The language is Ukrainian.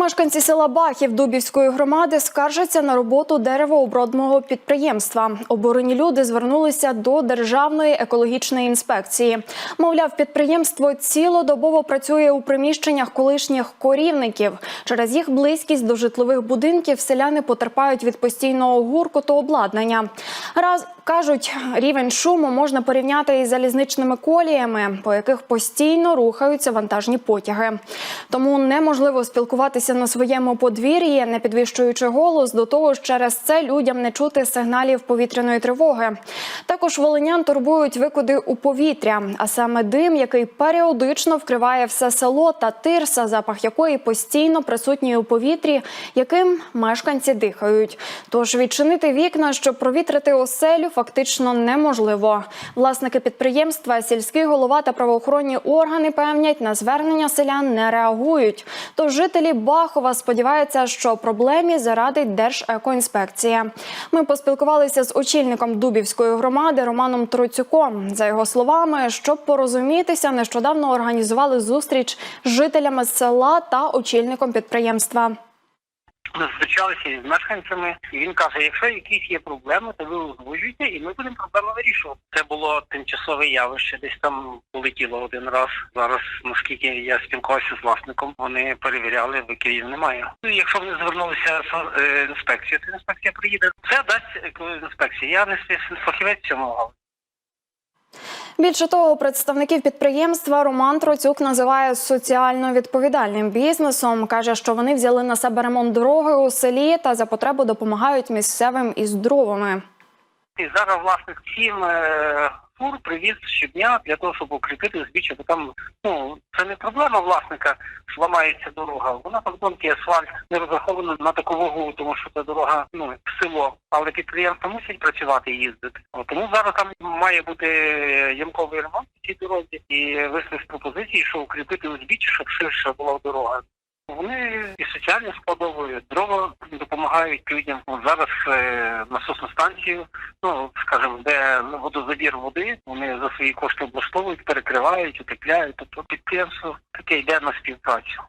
Мешканці села Бахів Дубівської громади скаржаться на роботу деревообробного підприємства. Обурені люди звернулися до Державної екологічної інспекції. Мовляв, підприємство цілодобово працює у приміщеннях колишніх корівників. Через їх близькість до житлових будинків селяни потерпають від постійного гуркоту обладнання. Раз кажуть, рівень шуму можна порівняти із залізничними коліями, по яких постійно рухаються вантажні потяги. Тому неможливо спілкуватися на своєму подвір'ї, не підвищуючи голос. До того ж, через це людям не чути сигналів повітряної тривоги. Також волинян турбують викиди у повітря, а саме дим, який періодично вкриває все село та тирса, запах якої постійно присутній у повітрі, яким мешканці дихають. Тож відчинити вікна, щоб провітрити оселю, фактично неможливо. Власники підприємства, сільський голова та правоохоронні органи певнять, на звернення селян не реагують. Тож жителі Бахова сподівається, що проблемі зарадить Держекоінспекція. Ми поспілкувалися з очільником Дубівської громади Романом Троцюком. За його словами, щоб порозумітися, нещодавно організували зустріч з жителями села та очільником підприємства. Зустрічалися із мешканцями, і він каже: якщо якісь є проблеми, то ви озвучуйте, і ми будемо проблеми вирішувати. Це було тимчасове явище, десь там полетіло один раз. Зараз, наскільки я спілкувався з власником, вони перевіряли, викидів немає. Ну, якщо вони звернулися з е, інспекцією, то інспекція приїде. Це дасть е, інспекція. Я не фахівець галузі. Більше того, представників підприємства Роман Троцюк називає соціально відповідальним бізнесом. каже, що вони взяли на себе ремонт дороги у селі та за потребу допомагають місцевим із дровами. І зараз власник сім е, фур привіз щодня для того, щоб укріпити узбіччя, бо там ну це не проблема власника, що ламається дорога. Вона там тонкий асфальт не розрахована на таку вагу, тому що це дорога ну в село. Але підприємство мусить працювати і їздити. От, тому зараз там має бути ямковий ремонт в цій дорозі і висловити пропозиції, що укріпити узбіччя, щоб ширша була дорога. Вони і соціальні складовою дрова допомагають людям. От зараз е, насосну станцію, ну скажімо, де водозабір води, вони за свої кошти облаштовують, перекривають, утепляють. Тобто підприємство таке йде на співпрацю.